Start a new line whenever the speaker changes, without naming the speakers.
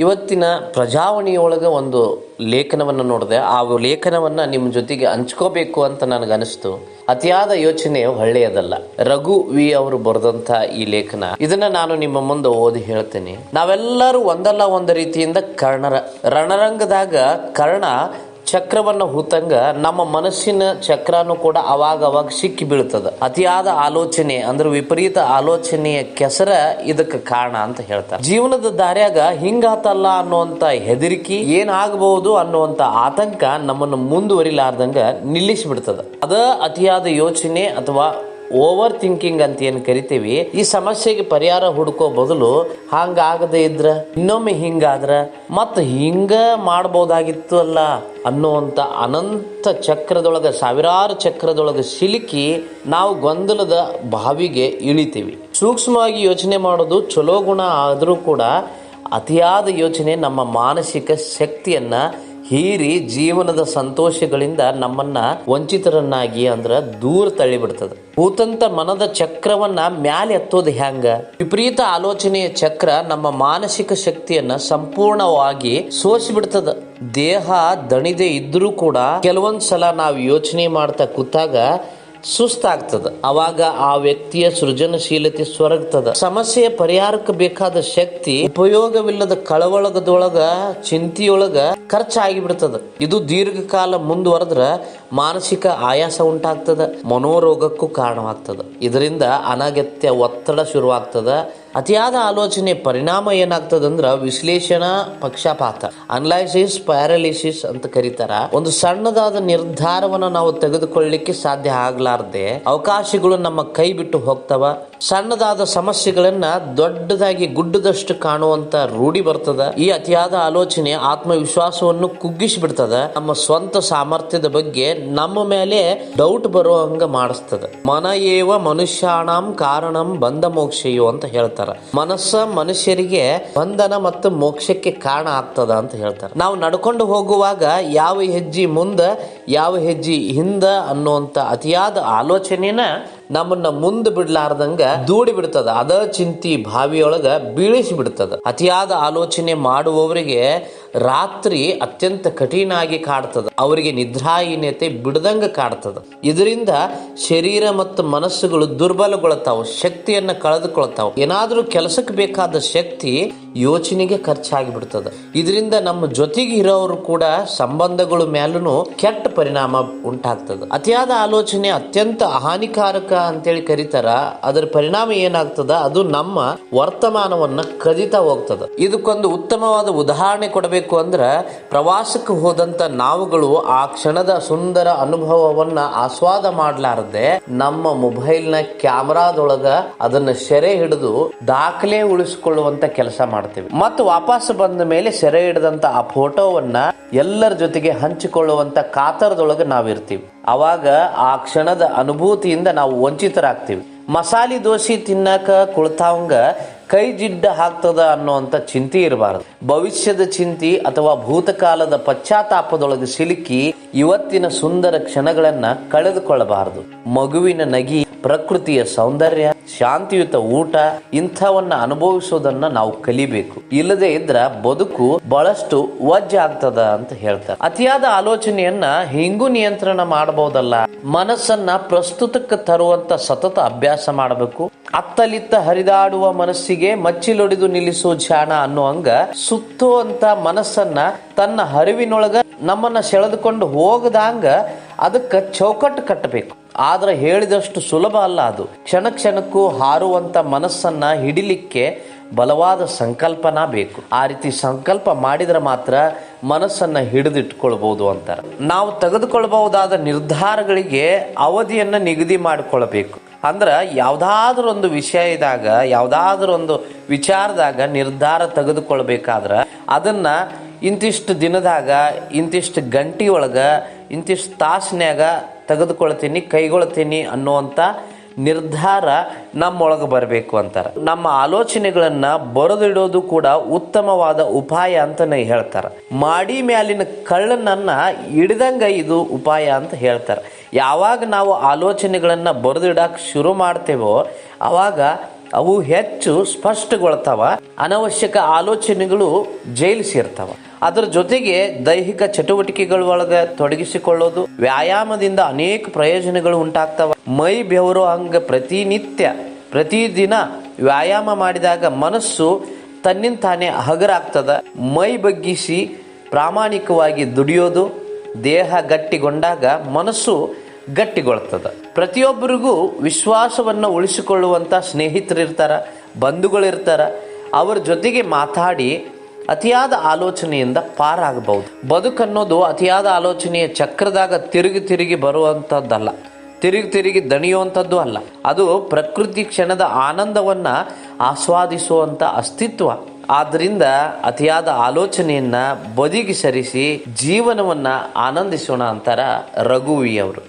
ಇವತ್ತಿನ ಪ್ರಜಾವಣಿಯೊಳಗೆ ಒಂದು ಲೇಖನವನ್ನು ನೋಡಿದೆ. ಆ ಲೇಖನವನ್ನ ನಿಮ್ಮ ಜೊತೆಗೆ ಹಂಚ್ಕೋಬೇಕು ಅಂತ ನನಗೆ ಅನಿಸ್ತು ಅತಿಯಾದ ಯೋಚನೆ ಒಳ್ಳೆಯದಲ್ಲ. ರಘು ವಿ ಅವರು ಬರೆದಂತ ಈ ಲೇಖನ. ಇದನ್ನ ನಾನು ನಿಮ್ಮ ಮುಂದೆ ಓದಿ ಹೇಳ್ತೇನೆ. ನಾವೆಲ್ಲರೂ ಒಂದಲ್ಲ ಒಂದು ರೀತಿಯಿಂದ ಕರ್ಣರ ರಣರಂಗದಾಗ ಕರ್ಣ ಚಕ್ರವನ್ನ ಹುತಂಗ ನಮ್ಮ ಮನಸ್ಸಿನ ಚಕ್ರನು ಕೂಡ ಅವಾಗ ಅವಾಗ ಸಿಕ್ಕಿ ಬೀಳ್ತದ. ಅತಿಯಾದ ಆಲೋಚನೆ ಅಂದ್ರೆ ವಿಪರೀತ ಆಲೋಚನೆಯ ಕೆಸರ ಇದಕ್ಕೆ ಕಾರಣ ಅಂತ ಹೇಳ್ತಾರೆ. ಜೀವನದ ದಾರ್ಯಾಗ ಹಿಂಗಾತಲ್ಲ ಅನ್ನುವಂತ ಹೆದರಿಕೆ ಏನಾಗಬಹುದು ಅನ್ನುವಂತ ಆತಂಕ ನಮ್ಮನ್ನು ಮುಂದುವರಿಲಾರ್ದಂಗ ನಿಲ್ಲಿಸಿಬಿಡ್ತದ ಅದ ಅತಿಯಾದ ಯೋಚನೆ ಅಥವಾ ಓವರ್ ಥಿಂಕಿಂಗ್ ಅಂತ ಏನು ಕರಿತೀವಿ? ಈ ಸಮಸ್ಯೆಗೆ ಪರಿಹಾರ ಹುಡುಕೋ ಬದಲು ಹಂಗಾಗದೆ ಇದ್ರ, ಇನ್ನೊಮ್ಮೆ ಹಿಂಗಾದ್ರ, ಮತ್ತು ಹಿಂಗ ಮಾಡ್ಬೋದಾಗಿತ್ತು ಅಲ್ಲ ಅನ್ನುವಂತ ಅನಂತ ಚಕ್ರದೊಳಗೆ, ಸಾವಿರಾರು ಚಕ್ರದೊಳಗೆ ಸಿಲುಕಿ ನಾವು ಗೊಂದಲದ ಬಾವಿಗೆ ಇಳಿತೀವಿ. ಸೂಕ್ಷ್ಮವಾಗಿ ಯೋಚನೆ ಮಾಡೋದು ಚಲೋ ಗುಣ ಆದರೂ ಕೂಡ ಅತಿಯಾದ ಯೋಚನೆ ನಮ್ಮ ಮಾನಸಿಕ ಶಕ್ತಿಯನ್ನ ಹೀರಿ ಜೀವನದ ಸಂತೋಷಗಳಿಂದ ನಮ್ಮನ್ನ ವಂಚಿತರನ್ನಾಗಿ ಅಂದ್ರ ದೂರ ತಳ್ಳಿಬಿಡ್ತದ. ಭೂತಂತ ಮನದ ಚಕ್ರವನ್ನ ಮ್ಯಾಲೆ ಎತ್ತೋದು ಹೆಂಗ ವಿಪರೀತ ಆಲೋಚನೆಯ ಚಕ್ರ ನಮ್ಮ ಮಾನಸಿಕ ಶಕ್ತಿಯನ್ನ ಸಂಪೂರ್ಣವಾಗಿ ಸೋಸಿಬಿಡ್ತದ. ದೇಹ ದಣಿದೆ ಇದ್ರೂ ಕೂಡ ಕೆಲವೊಂದ್ಸಲ ನಾವು ಯೋಚನೆ ಮಾಡ್ತಾ ಕೂತಾಗ ಸುಸ್ತಾಗ್ತದ. ಅವಾಗ ಆ ವ್ಯಕ್ತಿಯ ಸೃಜನಶೀಲತೆ ಸ್ವರಗ್ತದ. ಸಮಸ್ಯೆಯ ಪರಿಹಾರಕ್ಕೆ ಬೇಕಾದ ಶಕ್ತಿ, ಉಪಯೋಗವಿಲ್ಲದ ಕಳವಳಗದೊಳಗ, ಚಿಂತೆಯೊಳಗ ಖರ್ಚಾಗಿ ಬಿಡ್ತದ ಇದು ದೀರ್ಘಕಾಲ ಮುಂದುವರೆದ್ರ ಮಾನಸಿಕ ಆಯಾಸ ಉಂಟಾಗ್ತದ, ಮನೋರೋಗಕ್ಕೂ ಕಾರಣವಾಗ್ತದ. ಇದರಿಂದ ಅನಗತ್ಯ ಒತ್ತಡ ಶುರುವಾಗ್ತದ ಅತಿಯಾದ ಆಲೋಚನೆ ಪರಿಣಾಮ ಏನಾಗ್ತದಂದ್ರ ವಿಶ್ಲೇಷಣಾ ಪಕ್ಷಪಾತ ಅನಲೈಸಿಸ್ ಪ್ಯಾರಾಲಿಸಿಸ್ ಅಂತ ಕರೀತಾರ. ಒಂದು ಸಣ್ಣದಾದ ನಿರ್ಧಾರವನ್ನ ನಾವು ತೆಗೆದುಕೊಳ್ಳಿಕ್ಕೆ ಸಾಧ್ಯ ಆಗ್ಲಾರ್ದೆ ಅವಕಾಶಗಳು ನಮ್ಮ ಕೈ ಬಿಟ್ಟು ಹೋಗ್ತವ. ಸಣ್ಣದಾದ ಸಮಸ್ಯೆಗಳನ್ನ ದೊಡ್ಡದಾಗಿ ಗುಡ್ಡದಷ್ಟು ಕಾಣುವಂತ ರೂಢಿ ಬರ್ತದ. ಈ ಅತಿಯಾದ ಆಲೋಚನೆ ಆತ್ಮವಿಶ್ವಾಸವನ್ನು ಕುಗ್ಗಿಸಿ ಬಿಡ್ತದ ನಮ್ಮ ಸ್ವಂತ ಸಾಮರ್ಥ್ಯದ ಬಗ್ಗೆ ನಮ್ಮ ಮೇಲೆ ಡೌಟ್ ಬರೋ ಹಂಗ ಮಾಡಿಸ್ತದ. ಮನ ಏವ ಮನುಷ್ಯಾಣಂ ಕಾರಣಂ ಬಂಧ ಮೋಕ್ಷೆಯು ಅಂತ ಹೇಳ್ತಾರ. ಮನಸ್ಸ ಮನುಷ್ಯರಿಗೆ ಬಂಧನ ಮತ್ತು ಮೋಕ್ಷಕ್ಕೆ ಕಾರಣ ಆಗ್ತದ ಅಂತ ಹೇಳ್ತಾರೆ. ನಾವು ನಡ್ಕೊಂಡು ಹೋಗುವಾಗ ಯಾವ ಹೆಜ್ಜೆ ಮುಂದ, ಯಾವ ಹೆಜ್ಜೆ ಹಿಂದ ಅನ್ನುವಂತ ಅತಿಯಾದ ಆಲೋಚನೆನ ನಮ್ಮನ್ನ ಮುಂದೆ ಬಿಡ್ಲಾರ್ದಂಗ ದೂಡಿ ಬಿಡ್ತದ. ಅದ ಚಿಂತಿ ಬಾವಿಯೊಳಗ ಬೀಳಿಸಿ ಬಿಡ್ತದ. ಅತಿಯಾದ ಆಲೋಚನೆ ಮಾಡುವವರಿಗೆ ರಾತ್ರಿ ಅತ್ಯಂತ ಕಠಿಣ ಆಗಿ ಕಾಡ್ತದ. ಅವರಿಗೆ ನಿದ್ರಾಹೀನತೆ ಬಿಡದಂಗ ಕಾಡ್ತದ. ಇದರಿಂದ ಶರೀರ ಮತ್ತು ಮನಸ್ಸುಗಳು ದುರ್ಬಲಗೊಳ್ತಾವ, ಶಕ್ತಿಯನ್ನ ಕಳೆದುಕೊಳ್ತಾವ. ಏನಾದರೂ ಕೆಲಸಕ್ಕೆ ಬೇಕಾದ ಶಕ್ತಿ ಯೋಚನೆಗೆ ಖರ್ಚಾಗಿ ಬಿಡ್ತದ ಇದರಿಂದ ನಮ್ಮ ಜೊತೆಗೆ ಇರೋರು ಕೂಡ ಸಂಬಂಧಗಳ ಮೇಲೂ ಕೆಟ್ಟ ಪರಿಣಾಮ ಉಂಟಾಗ್ತದ. ಅತಿಯಾದ ಆಲೋಚನೆ ಅತ್ಯಂತ ಹಾನಿಕಾರಕ ಅಂತೇಳಿ ಕರೀತಾರ. ಅದರ ಪರಿಣಾಮ ಏನಾಗ್ತದ? ಅದು ನಮ್ಮ ವರ್ತಮಾನವನ್ನ ಕದಿತಾ ಹೋಗ್ತದ. ಇದಕ್ಕೊಂದು ಉತ್ತಮವಾದ ಉದಾಹರಣೆ ಕೊಡಬೇಕು ಅಂದ್ರ ಪ್ರವಾಸಕ್ಕೆ ಹೋದಂತ ನಾವುಗಳು ಆ ಕ್ಷಣದ ಸುಂದರ ಅನುಭವವನ್ನ ಆಸ್ವಾದ ಮಾಡಲಾರದೆ ನಮ್ಮ ಮೊಬೈಲ್ನ ಕ್ಯಾಮರಾದೊಳಗ ಅದನ್ನ ಸೆರೆ ಹಿಡಿದು ದಾಖಲೆ ಉಳಿಸಿಕೊಳ್ಳುವಂತ ಕೆಲಸ ಮಾಡ್ತೀವಿ. ಮತ್ತು ವಾಪಸ್ ಬಂದ ಮೇಲೆ ಸೆರೆ ಹಿಡಿದಂತ ಆ ಫೋಟೋವನ್ನ ಎಲ್ಲರ ಜೊತೆಗೆ ಹಂಚಿಕೊಳ್ಳುವಂತ ಕಾತರದೊಳಗೆ ನಾವಿರ್ತೀವಿ. ಅವಾಗ ಆ ಕ್ಷಣದ ಅನುಭೂತಿಯಿಂದ ನಾವು ವಂಚಿತರಾಗ್ತೀವಿ. ಮಸಾಲೆ ದೋಸೆ ತಿನ್ನಕ ಕುಳಿತಾವಂಗ ಕೈ ಜಿಡ್ಡ ಹಾಕ್ತದ ಅನ್ನುವಂಥ ಚಿಂತೆ ಇರಬಾರದು. ಭವಿಷ್ಯದ ಚಿಂತೆ ಅಥವಾ ಭೂತಕಾಲದ ಪಶ್ಚಾತ್ತಾಪದೊಳಗೆ ಸಿಲುಕಿ ಇವತ್ತಿನ ಸುಂದರ ಕ್ಷಣಗಳನ್ನ ಕಳೆದುಕೊಳ್ಳಬಾರದು. ಮಗುವಿನ ನಗಿ ಪ್ರಕೃತಿಯ ಸೌಂದರ್ಯ, ಶಾಂತಿಯುತ ಊಟ, ಇಂಥವನ್ನ ಅನುಭವಿಸೋದನ್ನ ನಾವು ಕಲಿಬೇಕು. ಇಲ್ಲದೆ ಇದ್ರ ಬದುಕು ಬಹಳಷ್ಟು ವಜ್ಜ ಆಗ್ತದ ಅಂತ ಹೇಳ್ತಾರೆ. ಅತಿಯಾದ ಆಲೋಚನೆಯನ್ನ ಹಿಂಗು ನಿಯಂತ್ರಣ ಮಾಡಬಹುದಲ್ಲ ಮನಸ್ಸನ್ನ ಪ್ರಸ್ತುತಕ್ಕೆ ತರುವಂತ ಸತತ ಅಭ್ಯಾಸ ಮಾಡಬೇಕು. ಅತ್ತಲಿತ್ತ ಹರಿದಾಡುವ ಮನಸ್ಸಿಗೆ ಮಚ್ಚಿಲೊಡೆದು ನಿಲ್ಲಿಸೋ ಧ್ಯಾನ ಅನ್ನುವಂಗ ಸುತ್ತುವಂತ ಮನಸ್ಸನ್ನ ತನ್ನ ಹರಿವಿನೊಳಗ ನಮ್ಮನ್ನ ಸೆಳೆದುಕೊಂಡು ಹೋಗದಂಗ ಅದಕ್ಕೆ ಚೌಕಟ್ಟು ಕಟ್ಟಬೇಕು. ಆದ್ರೆ ಹೇಳಿದಷ್ಟು ಸುಲಭ ಅಲ್ಲ ಅದು. ಕ್ಷಣ ಕ್ಷಣಕ್ಕೂ ಹಾರುವಂತ ಮನಸ್ಸನ್ನ ಹಿಡಿಲಿಕ್ಕೆ ಬಲವಾದ ಸಂಕಲ್ಪನ ಬೇಕು. ಆ ರೀತಿ ಸಂಕಲ್ಪ ಮಾಡಿದ್ರೆ ಮಾತ್ರ ಮನಸ್ಸನ್ನ ಹಿಡಿದಿಟ್ಕೊಳ್ಬೋದು ಅಂತಾರೆ. ನಾವು ತೆಗೆದುಕೊಳ್ಬಹುದಾದ ನಿರ್ಧಾರಗಳಿಗೆ ಅವಧಿಯನ್ನು ನಿಗದಿ ಮಾಡಿಕೊಳ್ಬೇಕು ಅಂದ್ರೆ ಯಾವ್ದಾದ್ರೂ ಒಂದು ವಿಷಯದಾಗ, ಯಾವ್ದಾದ್ರೂ ಒಂದು ವಿಚಾರದಾಗ ನಿರ್ಧಾರ ತೆಗೆದುಕೊಳ್ಬೇಕಾದ್ರೆ ಅದನ್ನ ಇಂತಿಷ್ಟು ದಿನದಾಗ, ಇಂತಿಷ್ಟು ಗಂಟೆ ಒಳಗೆ ಇಂತಿಷ್ಟು ತಾಸಿನ್ಯಾಗ ತೆಗೆದುಕೊಳ್ತೀನಿ, ಕೈಗೊಳ್ತೀನಿ ಅನ್ನುವಂಥ ನಿರ್ಧಾರ ನಮ್ಮೊಳಗೆ ಬರಬೇಕು ಅಂತಾರೆ. ನಮ್ಮ ಆಲೋಚನೆಗಳನ್ನು ಬರೆದಿಡೋದು ಕೂಡ ಉತ್ತಮವಾದ ಉಪಾಯ ಅಂತನೇ ಹೇಳ್ತಾರೆ. ಮಾಡಿ ಮ್ಯಾಲಿನ ಕಳ್ಳನನ್ನ ಹಿಡ್ದಂಗ ಇದು ಉಪಾಯ ಅಂತ ಹೇಳ್ತಾರೆ. ಯಾವಾಗ ನಾವು ಆಲೋಚನೆಗಳನ್ನು ಬರೆದಿಡಕ್ಕೆ ಶುರು ಮಾಡ್ತೇವೋ, ಅವಾಗ ಅವು ಹೆಚ್ಚು ಸ್ಪಷ್ಟಗೊಳ್ತಾವ, ಅನವಶ್ಯಕ ಆಲೋಚನೆಗಳು ಜೈಲು ಸೇರ್ತಾವ. ಅದರ ಜೊತೆಗೆ ದೈಹಿಕ ಚಟುವಟಿಕೆಗಳ ಒಳಗೆ ತೊಡಗಿಸಿಕೊಳ್ಳೋದು, ವ್ಯಾಯಾಮದಿಂದ ಅನೇಕ ಪ್ರಯೋಜನಗಳು ಉಂಟಾಗ್ತಾವ. ಮೈ ಬೆವರು ಹಂಗ ಪ್ರತಿನಿತ್ಯ, ಪ್ರತಿದಿನ ವ್ಯಾಯಾಮ ಮಾಡಿದಾಗ ಮನಸ್ಸು ತನ್ನಿಂತಾನೇ ಹಗರಾಗ್ತದ. ಮೈ ಬಗ್ಗಿಸಿ ಪ್ರಾಮಾಣಿಕವಾಗಿ ದುಡಿಯೋದು, ದೇಹ ಗಟ್ಟಿಗೊಂಡಾಗ ಮನಸ್ಸು ಗಟ್ಟಿಗೊಳ್ತದ. ಪ್ರತಿಯೊಬ್ಬರಿಗೂ ವಿಶ್ವಾಸವನ್ನು ಉಳಿಸಿಕೊಳ್ಳುವಂಥ ಸ್ನೇಹಿತರಿರ್ತಾರೆ, ಬಂಧುಗಳಿರ್ತಾರೆ, ಅವರ ಜೊತೆಗೆ ಮಾತಾಡಿ ಅತಿಯಾದ ಆಲೋಚನೆಯಿಂದ ಪಾರಾಗಬಹುದು. ಬದುಕನ್ನೋದು ಅತಿಯಾದ ಆಲೋಚನೆಯ ಚಕ್ರದಾಗ ತಿರುಗಿ ತಿರುಗಿ ಬರುವಂಥದ್ದಲ್ಲ ತಿರುಗಿ ತಿರುಗಿ ದಣಿಯುವಂಥದ್ದು ಅಲ್ಲ. ಅದು ಪ್ರಕೃತಿ ಕ್ಷಣದ ಆನಂದವನ್ನ ಆಸ್ವಾದಿಸುವಂಥ ಅಸ್ತಿತ್ವ. ಆದ್ದರಿಂದ ಅತಿಯಾದ ಆಲೋಚನೆಯನ್ನ ಬದಿಗೆ ಸರಿಸಿ ಜೀವನವನ್ನ ಆನಂದಿಸೋಣ ಅಂತಾರ ರಘುವಿ ಅವರು.